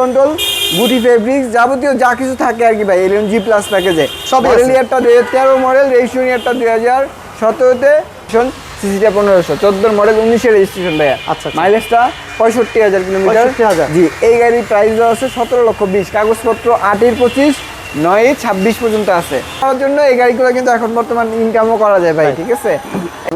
Control গুটি fabrics যাবতীয় যা কিছু থাকে আর কি ভাই এলিয়ন জি প্লাস প্যাকেজে সবই মডেল। ইয়ারটা দুই হাজার তেরো মডেল রেজিস্ট্রেশন ইয়ারটা দুই হাজার সতেরোতে সিসিটা পনেরোশো চোদ্দোর মডেল উনিশের রেজিস্ট্রেশন ভাইয়া। আচ্ছা, আচ্ছা। মাইলেজটা পঁয়ষট্টি হাজার কিলোমিটার। 65,000 জি এই গাড়ির প্রাইস দেওয়া আছে সতেরো লক্ষ বিশ কাগজপত্র আটের পঁচিশ নয় ছাব্বিশ পর্যন্ত আছে। তার জন্য এই গাড়িগুলো কিন্তু এখন বর্তমান ইনকামও করা যায় ভাই ঠিক আছে?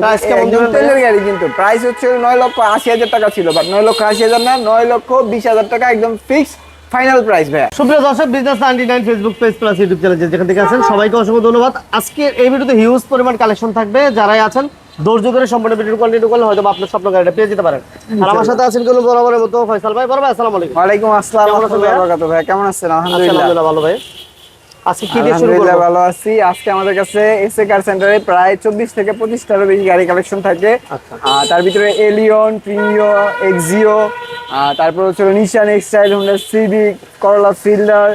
Price কেমন তেলের গাড়ি কিন্তু প্রাইস হচ্ছে নয় লক্ষ আশি হাজার টাকা ছিল বাট নয় লক্ষ আশি হাজার না নয় লক্ষ বিশ হাজার টাকা একদম ফিক্স ফাইনাল প্রাইস ভাইয়া। সুপ্রিয় দর্শক business ninety nine Facebook page plus YouTube channel যেখান থেকে আছেন সবাইকে অসংখ্য ধন্যবাদ। আজকে এই ভিডিওতে হিউজ পরিমাণ কালেকশন থাকবে। যারাই আছেন ধৈর্য ধরে সম্পূর্ণ ভিডিও কন্টিনিউ করলে হয়তো আপনার স্বপ্ন গাড়িটা পেয়ে যেতে পারেন। আর আমার সাথে আছেন কোনো বরাবরের মতো ফয়সাল ভাই। বড় আসসালামু আলাইকুম। ওয়ালাইকুম আসসালাম কেমন আছেন? ভাই কেমন আলহামদুলিল্লাহ। ভালো ভাই। আজকে কি দিয়ে শুরু করব? ভালো আছি। আজকে আমাদের কাছে এসএ কার সেন্টারে প্রায় চব্বিশ থেকে পঁচিশটারও বেশি গাড়ি কালেকশন থাকে। আচ্ছা। তার ভিতরে এলিয়ন প্রিমিও এক্সিও তারপর হচ্ছে Nissan X Trail Honda Civic Corolla Fielder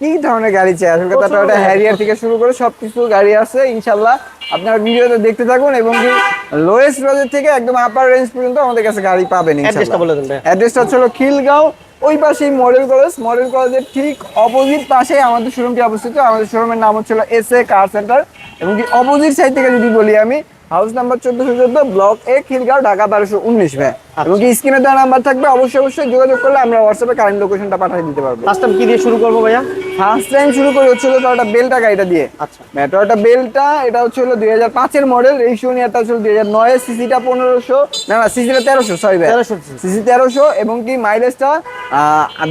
কি ধরনের গাড়ি চাই। আসলে কথা ওটা হ্যারিয়ার থেকে শুরু করে সব কিছু গাড়ি আছে ইনশাল্লাহ আপনারা ভিডিওতে দেখতে থাকুন এবং কি লোয়েস্ট বাজেট থেকে একদম আপার রেঞ্জ পর্যন্ত আমাদের কাছে গাড়ি পাবেন অ্যাড্রেসটা ইনশাল্লাহ বলে দেন অ্যাড্রেসটা হলো খিলগাঁও ওই পাশেই মডেল কলেজ। মডেল কলেজের ঠিক অপোজিট পাশেই আমাদের শোরুমটি অবস্থিত। আমাদের শোরুমের নাম হচ্ছে এস এ কার সেন্টার এবং কি অপোজিট সাইড থেকে যদি বলি আমি হাউস নাম্বার চোদ্দশো চোদ্দ ব্লক এ খিলগাঁও ঢাকা বারোশো উনিশ ভাই এবং কি স্ক্রিনে দেওয়া নাম্বার থাকবে অবশ্যই অবশ্যই যোগাযোগ করলে আমরা হোয়াটসঅ্যাপে কারেন্ট লোকেশনটা পাঠিয়ে দিতে পারব। ফার্স্ট টাইম কি দিয়ে শুরু করব ভাইয়া? ফার্স্ট টাইম শুরু করে হচ্ছিল টয়োটা বেলটা গাড়িটা দিয়ে। আচ্ছা। টয়োটা বেলটা এটা হচ্ছে হলো দুই হাজার পাঁচের মডেল রেজিস্ট্রেশন ইয়ারটা হচ্ছে দুই হাজার নয় সিসিটা পনেরোশো না না সিসিটা তেরোশো সরি ভাই। সিসি তেরোশো এবং কি মাইলেজটা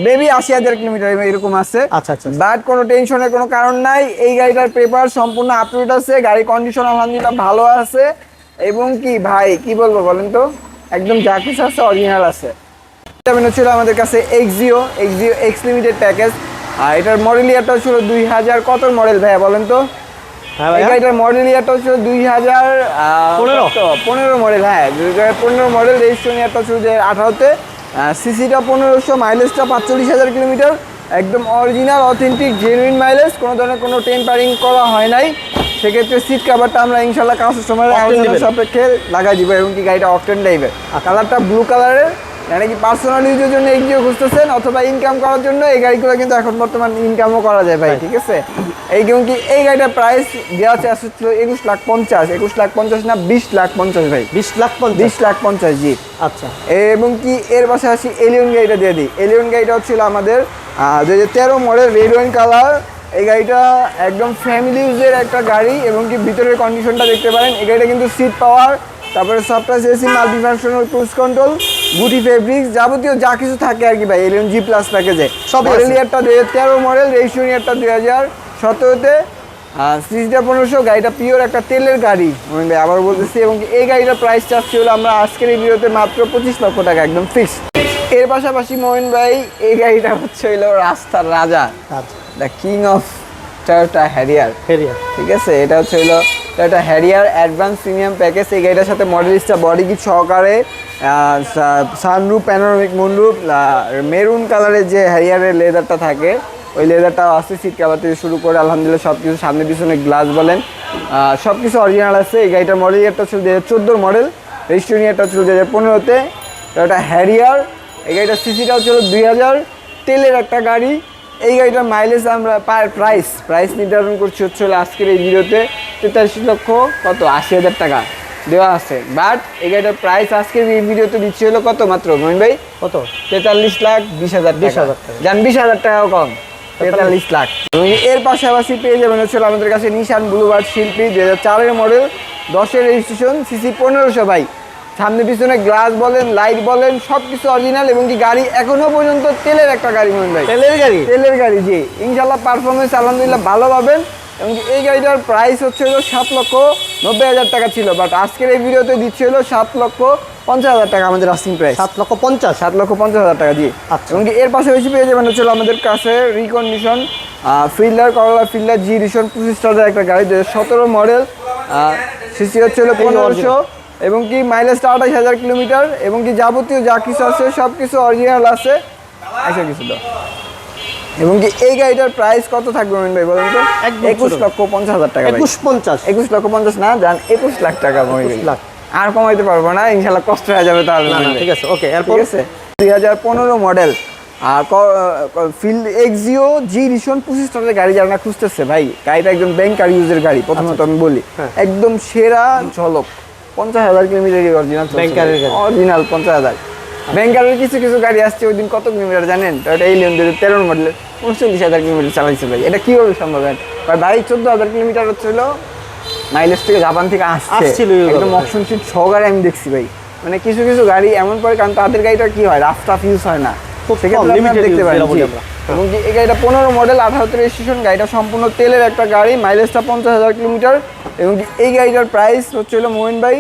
বেবি আশি হাজার কিলোমিটার এরকম আছে। আচ্ছা আচ্ছা বাট কোনো টেনশনের কোনো কারণ নাই এই গাড়িটার পেপার সম্পূর্ণ আপডেট আছে গাড়ি কন্ডিশন আলহামদুলিল্লাহ ভালো আছে এবং কি ভাই কি বলব বলেন তো? একদম যা কিছু আছে অরিজিনাল আছে। ছিল আমাদের কাছে Axio Axio X limited package আর এটার মডেল ইয়ারটা ছিল দুই হাজার কত মডেল ভাইয়া বলেন তো? হ্যাঁ এই ভাইয়া মডেল ইয়ারটা হচ্ছে দুই হাজার পনেরো? মডেল হ্যাঁ। দুই হাজার পনেরো মডেল রেজিস্ট্রেশন ইয়ারটা দুই হাজার আঠারোতে। সিসিটা পনেরোশো মাইলেজটা পাঁচচল্লিশ হাজার কিলোমিটার। একদম অরিজিনাল অথেন্টিক জেনুইন মাইলেজ কোনো ধরনের কোনো টেম্পারিং করা হয় নাই। সেক্ষেত্রে সিট কাভারটা আমরা ইনশাল্লাহ কাস্টমারের সাপেক্ষে লাগাই দিব এবং কি গাড়িটা অকটেন টাইপের কালারটা ব্লু কালারের মানে কি পার্সোনাল ইউজের জন্য এগিয়ে খুঁজতেছেন অথবা ইনকাম করার জন্য এই গাড়িগুলো কিন্তু এখন বর্তমান ইনকামও করা যায় ভাই ঠিক আছে? এই কি এই গাড়িটার প্রাইস দেওয়া আছে আসলে ছিল একুশ লাখ পঞ্চাশ একুশ লাখ পঞ্চাশ না বিশ লাখ পঞ্চাশ ভাই? বিশ লাখ বিশ লাখ পঞ্চাশ জি। আচ্ছা। এবং কি এর পাশাপাশি এলিয়ন গাড়িটা দিয়ে দিই। এলিয়ন গাড়িটা হচ্ছিল আমাদের দু হাজার তেরো মডেল রেড ওয়াইন কালার এই গাড়িটা একদম ফ্যামিলি ইউজের একটা গাড়ি এবং কি ভিতরের কন্ডিশনটা দেখতে পারেন। এই গাড়িটা কিন্তু সিট পাওয়ার তারপরে software AC multi functional cruise control গুটি ফেব্রিক্স যাবতীয় যা কিছু থাকে আর কি ভাই এলিয়ন জি প্লাস প্যাকেজে সবই মডেল ইয়ারটা দুই হাজার তেরো মডেল রেজিস্ট্রেশন ইয়ারটা দুই হাজার সতেরোতে। সিরিজটা পনেরোশো গাড়িটা পিওর একটা তেলের গাড়ি আমি ভাই আবার বলতেছি এবং এই গাড়িটার প্রাইস চাচ্ছি হলো আমরা আজকের এই ভিডিওতে মাত্র পঁচিশ লক্ষ টাকা একদম ফিক্সড এর পাশাপাশি মোহন ভাই এই গাড়িটা হচ্ছে হইল রাস্তার রাজা। The king of Toyota Harrier Harrier ঠিক আছে? এটা হচ্ছে হলো Toyota Harrier advance premium package এই গাড়িটার সাথে মডেলিস্টটা বডি কিট সহকারে সানরুপ প্যানোরামিক মুনরুপ মেরুন কালারের যে হ্যারিয়ারের লেদারটা থাকে ওই লেদারটাও আছে সিট কাভার থেকে শুরু করে আলহামদুলিল্লাহ সব কিছু সামনে পিছনে গ্লাস বলেন। সব কিছু অরিজিনাল আছে। এই গাড়িটার মডেল ইয়ারটা ছিল দু হাজার চোদ্দোর মডেল রেজিস্ট্রেশন ইয়ারটা ছিল দু হাজার পনেরোতে। টয়োটা হ্যারিয়ার এই গাড়িটার সিসিটাও ছিল দুই হাজার তেলের একটা গাড়ি। এই গাড়িটার মাইলেজ আমরা পার প্রাইস প্রাইস নির্ধারণ করছি হচ্ছে হলো আজকের এই ভিডিওতে তেতাল্লিশ লক্ষ কত? আশি হাজার টাকা দেওয়া আছে। বাট এই গাড়িটার প্রাইস আজকের এই ভিডিওতে দিচ্ছি হলো কত মাত্র মহিন ভাই? কত? তেতাল্লিশ লাখ বিশ হাজার 20,000 টাকা। যান বিশ হাজার টাকাও কম। তেতাল্লিশ। লাখ। এর পাশাপাশি পেয়ে যাবেন হচ্ছে আমাদের কাছে নিশান ব্লুবার্ড শিল্পী দু হাজার চারের মডেল দশের রেজিস্ট্রেশন সিসি পনেরোশো ভাই। সামনে পিছনে গ্লাস বলেন লাইট বলেন সব কিছু অরিজিনাল এবং কি গাড়ি এখনও পর্যন্ত তেলের একটা গাড়ি মনে ভাই। তেলের গাড়ি? তেলের গাড়ি জি। ইনশাল্লাহ পারফরমেন্স আলহামদুলিল্লাহ ভালো পাবেন। এবং এই গাড়িটার প্রাইস হচ্ছে হলো সাত লক্ষ নব্বই হাজার টাকা ছিল বাট আজকের এই ভিডিওতে দিচ্ছে হলো সাত লক্ষ পঞ্চাশ হাজার টাকা আমাদের আস্তিং প্রাইস সাত লক্ষ পঞ্চাশ? সাত লক্ষ পঞ্চাশ হাজার টাকা দিয়ে আচ্ছা। এবং এর পাশাপাশি পেয়ে যাবেন হচ্ছে হলো আমাদের কাছে recondition Fielder Corolla Fielder G Rishon পঁচিশ স্টারের একটা গাড়ি দু সতেরো মডেল সিসি হচ্ছে হলো পনেরোশো এবং কি মাইলেজটা আঠাশ হাজার কিলোমিটার এবং কি যাবতীয় যা কিছু আছে সব কিছু অরিজিনাল আছে। আচ্ছা কিছু এবং কি এই গাড়িটার প্রাইস কত থাকবে মোমিন ভাই বলেন তো? একুশ লক্ষ পঞ্চাশ হাজার টাকা একুশ পঞ্চাশ। একুশ লক্ষ পঞ্চাশ না যান একুশ লাখ টাকা মোমিন। লাখ। আর কমাইতে পারব না ইনশাল্লাহ কষ্ট হয়ে যাবে তাহলে। ঠিক আছে ওকে এরপর? ঠিক আছে? দুই হাজার পনেরো মডেল আর ফিল্ড এক্সিও জি রিশন পঁচিশ টাকার গাড়ি যারা না খুঁজতেছে ভাই গাড়িটা একদম ব্যাংকার ইউজের গাড়ি প্রথমত আমি বলি। হ্যাঁ। একদম সেরা ঝলক। পঞ্চাশ হাজার কিলোমিটার অরিজিনাল ব্যাংকারের অরিজিনাল পঞ্চাশ হাজার। ব্যাংকারের কিছু কিছু গাড়ি আসছে ওই দিন কত কিলোমিটার জানেন? এটা এই লেন তেরোর মডেলের উনচল্লিশ হাজার কিলোমিটার চালাইছে ভাই। এটা কীভাবে সম্ভব? ভাই চোদ্দ হাজার কিলোমিটার হচ্ছিল মাইলেজ থেকে জাপান থেকে আসছে। আসছিল এই একদম কথা। অপশন সিট সহকারে আমি দেখছি ভাই। মানে কিছু কিছু গাড়ি এমন পরে কারণ তাদের গাড়িটা কি হয়? রাফ টাফ ইউজ হয় না। খুব দেখতে use এবং এই গাড়িটা পনেরো মডেল আঠারোতে রেজিস্ট্রেশন গাড়িটা সম্পূর্ণ তেলের একটা গাড়ি মাইলেজটা পঞ্চাশ হাজার কিলোমিটার। এবং এই গাড়িটার প্রাইস হচ্ছিল মোহিন ভাই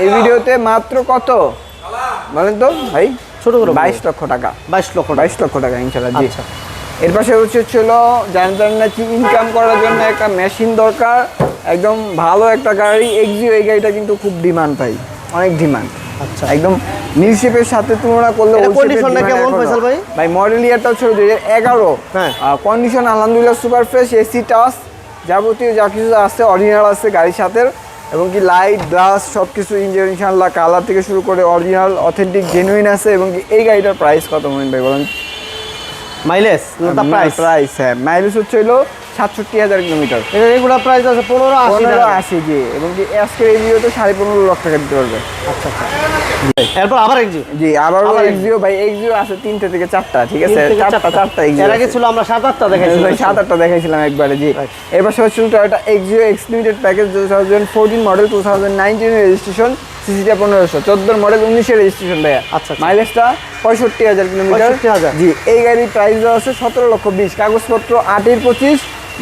এই ভিডিওতে মাত্র কত? বলেন তো ভাই ছোট করে বাইশ লক্ষ টাকা। বাইশ লক্ষ বাইশ লক্ষ টাকা ইনশাল্লাহ জি। আচ্ছা। এর পাশে হচ্ছে ছিল জানেন নাকি ইনকাম করার জন্য একটা মেশিন দরকার। একদম ভালো একটা গাড়ি এক্সিও এই গাড়িটা কিন্তু খুব ডিমান্ড পাই অনেক ডিমান্ড আচ্ছা। একদম নিউ শেপের সাথে তুলনা করলে demand কেমন, ফয়সাল ভাই? ভাই মডেল ইয়ারটা ছিল দুই হাজার এগারো। হ্যাঁ। কন্ডিশন আলহামদুলিল্লাহ সুপার ফ্রেশ এসি টাচ যাবতীয় যা কিছু আছে অরিজিনাল আছে গাড়ির সাথে। এবং কি লাইট গ্লাস সব কিছু ইঞ্জিন ইনশাল্লাহ কালার থেকে শুরু করে অরিজিনাল অথেন্টিক জেনুইন আছে। এবং কি এই গাড়িটার প্রাইস কত মনে ভাই বলেন? মাইলেজ প্রাইস প্রাইস হ্যাঁ। মাইলেজ হচ্ছে হলো সাতষট্টি হাজার কিলোমিটার। এটা রেগুলার প্রাইস আছে পনেরো পনেরো আশি জি। এবং কি আজকের এই ভিডিওতে সাড়ে পনেরো লক্ষ টাকা দিতে পারবে। আচ্ছা আচ্ছা। এরপর আবার একজি জি আবার এক্সিও ভাই এক্সিও আছে তিনটে থেকে চারটা ঠিক আছে? চারটা চারটা। এক্সিও এর আগে ছিল আমরা সাত আটটা দেখাইছি ভাই সাত আটটা দেখাইছিলাম একবারে জি. এবার হচ্ছে Toyota Axio X limited package two thousand fourteen model two thousand nineteen registration সিসিটা পনেরোশো। চোদ্দোর মডেল উনিশের রেজিস্ট্রেশন ভাইয়া। আচ্ছা, আচ্ছা। মাইলেজটা পঁয়ষট্টি হাজার কিলোমিটার। জি এই গাড়ির প্রাইস দেওয়া আছে সতেরো লক্ষ বিশ। কাগজপত্র আটের পঁচিশ।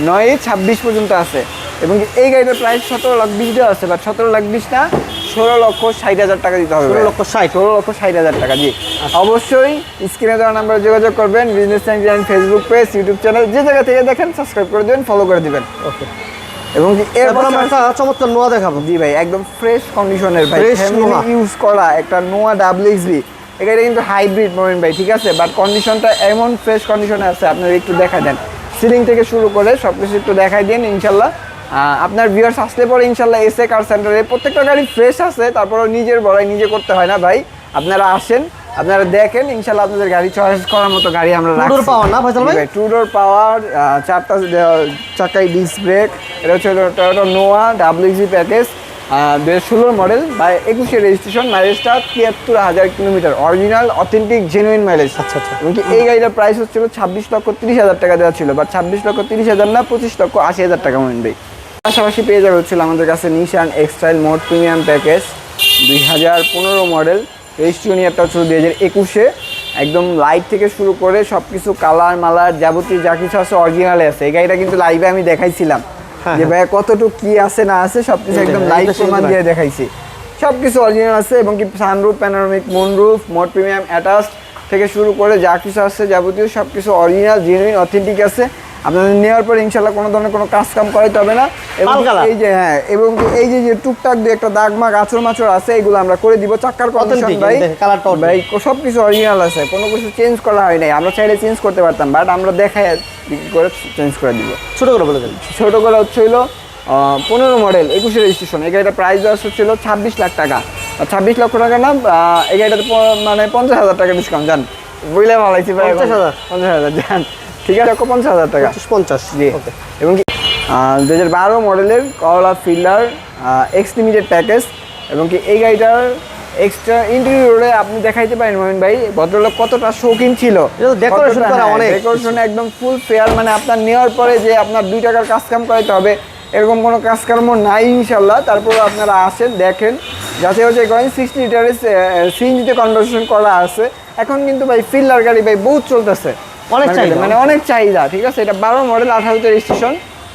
নয় ছাব্বিশ পর্যন্ত আছে। এবং এই গাড়িটার প্রাইস সতেরো লাখ বিশ দেওয়া আছে বাট সতেরো লাখ বিশ না ষোলো লক্ষ ষাট হাজার টাকা দিতে হবে ষোলো লক্ষ ষাট? ষোলো লক্ষ ষাট হাজার টাকা জি। অবশ্যই স্ক্রিনে দেওয়া নাম্বারে যোগাযোগ করবেন business channel Facebook page YouTube channel যে জায়গা থেকে দেখেন সাবস্ক্রাইব করে দেবেন ফলো করে দিবেন। ওকে এবং এরপর আমরা একটা চমৎকার নোয়া দেখাবো। জি ভাই একদম ফ্রেশ কন্ডিশনের ভাই। ইউজ করা একটা নোয়া ডাবল এক্সবি এটা কিন্তু হাইব্রিড মোমেন্ট ভাই ঠিক আছে? বাট কন্ডিশনটা এমন ফ্রেশ কন্ডিশনে আছে আপনারা একটু দেখা দেন। সিলিং থেকে শুরু করে সব কিছু একটু দেখাই দিন ইনশাল্লাহ আপনার ভিউয়ার্স আসলে পরে ইনশাল্লাহ এসে কার সেন্টারে প্রত্যেকটা গাড়ি ফ্রেশ আছে তারপরেও নিজের বড়াই নিজে করতে হয় না ভাই আপনারা আসেন আপনারা দেখেন ইনশাল্লাহ আপনাদের গাড়ি চয়েস করার মতো গাড়ি আমরা রাখছি। power না, ফয়সাল ভাই? জি টু ডোর পাওয়ার চারটা চাকাই ডিস্ক ব্রেক এটা হচ্ছে নোয়া ডাব্লিউজি প্যাকেজ দু ষোলোর মডেল বা একুশে রেজিস্ট্রেশন মাইলেজটা তিয়াত্তর হাজার kilometre. Original authentic genuine mileage আচ্ছা, আচ্ছা। এবং কি এই গাড়িটার প্রাইস হচ্ছিল ছাব্বিশ লক্ষ তিরিশ হাজার টাকা দেওয়া ছিল বা ছাব্বিশ লক্ষ তিরিশ হাজার না পঁচিশ লক্ষ আশি হাজার টাকা মনে পাশাপাশি পেয়ে যাবে হচ্ছিল আমাদের কাছে Nissan X Trail mode premium package দুই হাজার পনেরো মডেল রেজিস্ট্রেশন ইয়ারটা হচ্ছিল দুই হাজার একুশে। একদম লাইট থেকে শুরু করে সব কিছু কালার মালার যাবতীয় যা কিছু আছে অরিজিনালে আছে। এই গাড়িটা কিন্তু লাইভে আমি দেখাইছিলাম। যে ভাইয়া কতটুকু কি আছে না আছে সব কিছু একদম লাইভ প্রমাণ দিয়ে দেখাইছি। সবকিছু অরিজিনাল আছে এবং কি সানরুফ প্যানোরামিক মুনরুফ মোট প্রিমিয়াম অ্যাটাচ থেকে শুরু করে যা কিছু আছে যাবতীয় সব কিছু অরিজিনাল জেনুইন অথেন্টিক আছে। আপনাদের নেওয়ার পরে ইনশাল্লাহ কোনো ধরনের কোনো কাজ কাম করাইতে হবে না। এবং এই যে হ্যাঁ এবং এই যে টুকটাক দিয়ে একটা দাগ মাগ আচর মাচর আছে এগুলো আমরা করে দিব। চাক্কার কন্ডিশন ভাই। ভাই সব কিছু অরিজিনাল আছে। কোনো কিছু চেঞ্জ করা হয় নাই। আমরা চাইলে চেঞ্জ করতে পারতাম বাট আমরা দেখাই করে চেঞ্জ করে দিব। ছোট করে বলে দেন। ছোটো করে হচ্ছে হলো পনেরো মডেল একুশে রেজিস্ট্রেশন এই গাড়িটার প্রাইস দেওয়া হচ্ছিল ছাব্বিশ লাখ টাকা। ছাব্বিশ লক্ষ টাকা না এই গাড়িটাতে মানে পঞ্চাশ হাজার টাকা ডিসকাউন্ট জান। বুঝলে ভালো লাগছে ভাই? 50,000? পঞ্চাশ হাজার জান। ঠিক আছে? লক্ষ পঞ্চাশ হাজার টাকা। পঞ্চাশ জি। এবং কি? দু হাজার বারো মডেলের করলা ফিল্ডার এক্স লিমিটেড প্যাকেজ এবং কি এই গাড়িটার এক্সট্রা ইন্টেরিয়রে আপনি দেখাইতে পারেন মোমিন ভাই ভদ্রলোক কতটা শৌখিন ছিল। এটা করা অনেক। ডেকোরেশন একদম ফুল ফেয়ার মানে আপনার নেওয়ার পরে যে আপনার দুই টাকার কাজ কাম করাইতে হবে এরকম কোনো কাজকর্ম নাই ইনশাল্লাহ তারপরে আপনারা আসেন দেখেন। যাতে হচ্ছে করেন সিক্সটি লিটারের সিএনজিতে কনভার্সন করা আছে। এখন কিন্তু ভাই ফিল্ডার গাড়ি ভাই বহুত চলতেছে। অনেক চাহিদা। মানে অনেক চাহিদা ঠিক আছে? এটা বারো মডেল আঠারোতে রেজিস্ট্রেশন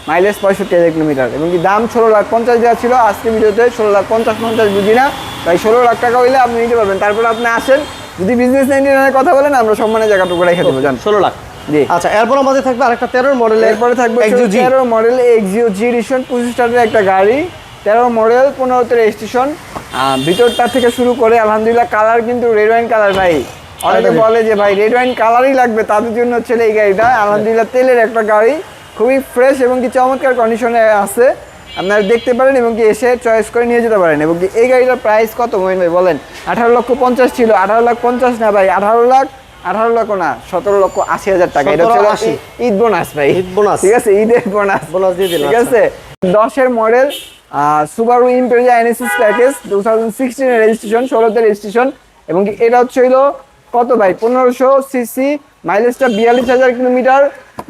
মাইলেজ পঁয়ষট্টি হাজার কিলোমিটার এবং কি দাম ষোলো লাখ পঞ্চাশ দেওয়া ছিল আজকে ভিডিওতে ষোলো লাখ পঞ্চাশ পঞ্চাশ বুঝি না তাই ষোলো লাখ টাকা হইলে আপনি নিতে পারবেন। তারপরে আপনি আসেন যদি বিজনেস নাইনটিনের কথা বলেন আমরা সম্মানের জায়গাটুকু রেখে দেবো জান ষোলো লাখ। জি। আচ্ছা এরপর আমাদের থাকবে আরেকটা তেরোর মডেলের এরপরে থাকবে। তেরো মডেল এক্সিও জি রিশন পঁচিশ টাকার একটা গাড়ি তেরো মডেল পনেরোতে রেজিস্ট্রেশন ভিতরটা থেকে শুরু করে আলহামদুলিল্লাহ কালার কিন্তু রেড ওয়াইন কালার ভাই। অনেকে বলে যে ভাই রেড ওয়াইন কালারই লাগবে তাদের জন্য হচ্ছে এই গাড়িটা। আলহামদুলিল্লাহ তেলের একটা গাড়ি খুবই ফ্রেশ এবং কি চমৎকার কন্ডিশনে আছে। আপনারা দেখতে পারেন এবং কি এসে চয়েস করে নিয়ে যেতে পারেন। এবং কি এই গাড়িটার প্রাইস কত মহিন ভাই বলেন? আঠারো লক্ষ পঞ্চাশ ছিল আঠারো লাখ পঞ্চাশ না ভাই আঠারো লাখ আঠারো লক্ষ না সতেরো লক্ষ আশি হাজার টাকা। এটা 17 হচ্ছে ঈদ- বোনাস ভাই। ঈদ বোনাস ঠিক আছে ঈদের বোনাস বোনাস দিয়ে দিল, ঠিক আছে? দশের model Subaru Impreza NSS package two thousand সিক্সটিনের registration ষোলোতে রেজিস্ট্রেশন এবং কি এটা হচ্ছে কত ভাই? পনেরোশো সিসি মাইলেজটা বিয়াল্লিশ হাজার কিলোমিটার।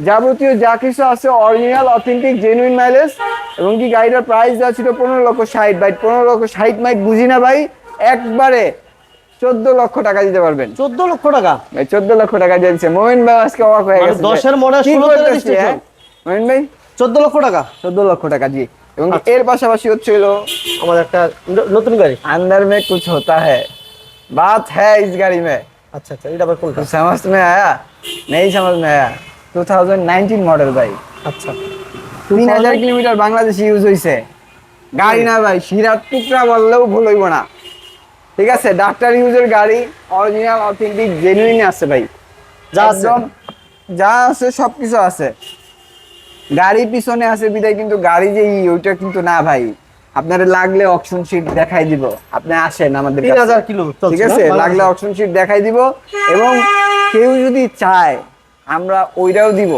যাবতীয় যা কিছু আছে অরিজিনাল অথেন্টিক জেনুইন মাইলেজ এবং কি গাড়িটার প্রাইস যা ছিল পনেরো লক্ষ ষাট বাইট পনেরো লক্ষ ষাট মাইক বুঝি না ভাই। একবারে চোদ্দ লক্ষ টাকা দিতে পারবেন। চোদ্দ লক্ষ টাকা? চোদ্দ লক্ষ টাকা দিয়েছে মোহিন ভাই আজকে অবাক হয়ে মানে গেছে দশের মনে হ্যাঁ? মোহিন ভাই? চোদ্দ লক্ষ টাকা? চোদ্দ লক্ষ টাকা জি এবং আচ্ছা। এর পাশাপাশি হচ্ছিল আমাদের একটা নতুন গাড়ি। আন্দার মে কুছ হতা হ্যাঁ বাত হ্যাঁ ইস গাড়ি মে। আচ্ছা আচ্ছা এটা আবার কোনটা कुछ समझ में आया नहीं समझ में आया 2019 মডেল ভাই আচ্ছা তিন হাজার কিলোমিটার বাংলাদেশে ইউজ হয়েছে গাড়ি না ভাই শিরার টুকরা বললেও ভুল হইব না ঠিক আছে ডাক্তার ইউজের গাড়ি অরিজিনাল অথেন্টিক জেনুইন আছে ভাই যা আছে। একদম যা আছে সবকিছু আছে গাড়ি পিছনে আছে বিদায় কিন্তু গাড়ি যে ই, ওইটা কিন্তু না ভাই আপনার লাগলে অপশন শিট দেখাই দিব। আপনি আসেন আমাদের তিন। হাজার কিলো ঠিক আছে? লাগলে অপশন শিট দেখাই দিব এবং কেউ যদি চায় আমরা ওইটাও দিব।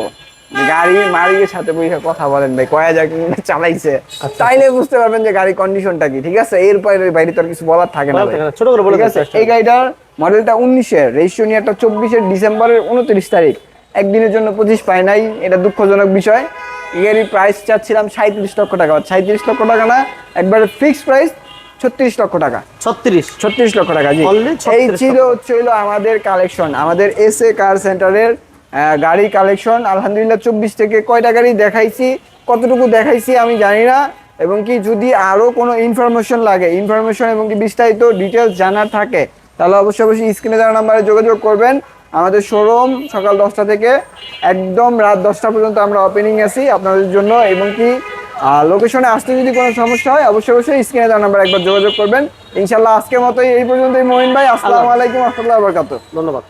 যে গাড়ির মালিকের সাথে বসে কথা বলেন ভাই কয় হাজার চালাইছে? আচ্ছা। তাইলে বুঝতে পারবেন যে গাড়ির কন্ডিশনটা কি ঠিক আছে? এরপরে বাইরে তো আর কিছু বলার থাকে না ছোট করে বলে এই গাড়িটার মডেলটা উনিশের রেজিস্ট্রেশনটা চব্বিশের ডিসেম্বরের উনত্রিশ তারিখ। একদিনের জন্য পঁচিশ পায় নাই এটা দুঃখজনক বিষয়। গাড়ির প্রাইস চাচ্ছিলাম সাঁত্রিশ লক্ষ টাকা। সাঁত্রিশ লক্ষ টাকা না একবারে ফিক্সড প্রাইস ছত্রিশ লক্ষ টাকা। ছত্রিশ। ছত্রিশ লক্ষ টাকা জি। এই ছিল হলো আমাদের কালেকশন আমাদের এস এ কার সেন্টারের গাড়ি কালেকশন আলহামদুলিল্লাহ চব্বিশ থেকে কয়টা গাড়ি দেখাইছি কতটুকু দেখাইছি আমি জানি না। এবং কি যদি আরও কোনো ইনফরমেশন লাগে ইনফরমেশন এবং কি বিস্তারিত ডিটেলস জানার থাকে তাহলে অবশ্যই অবশ্যই স্ক্রিনে দেওয়া নাম্বারে যোগাযোগ করবেন। আমাদের শোরুম সকাল দশটা থেকে একদম রাত দশটা পর্যন্ত আমরা ওপেনিং আছি আপনাদের জন্য এবং কি লোকেশনে আসতে যদি কোনো সমস্যা হয় অবশ্যই অবশ্যই স্ক্রিনে দেওয়া নাম্বার একবার যোগাযোগ করবেন। ইনশাল্লাহ আজকের মতোই এই পর্যন্তই। মোহিন ভাই আসসালামু আলাইকুম রহমতুল্লাহ বরকাত ধন্যবাদ।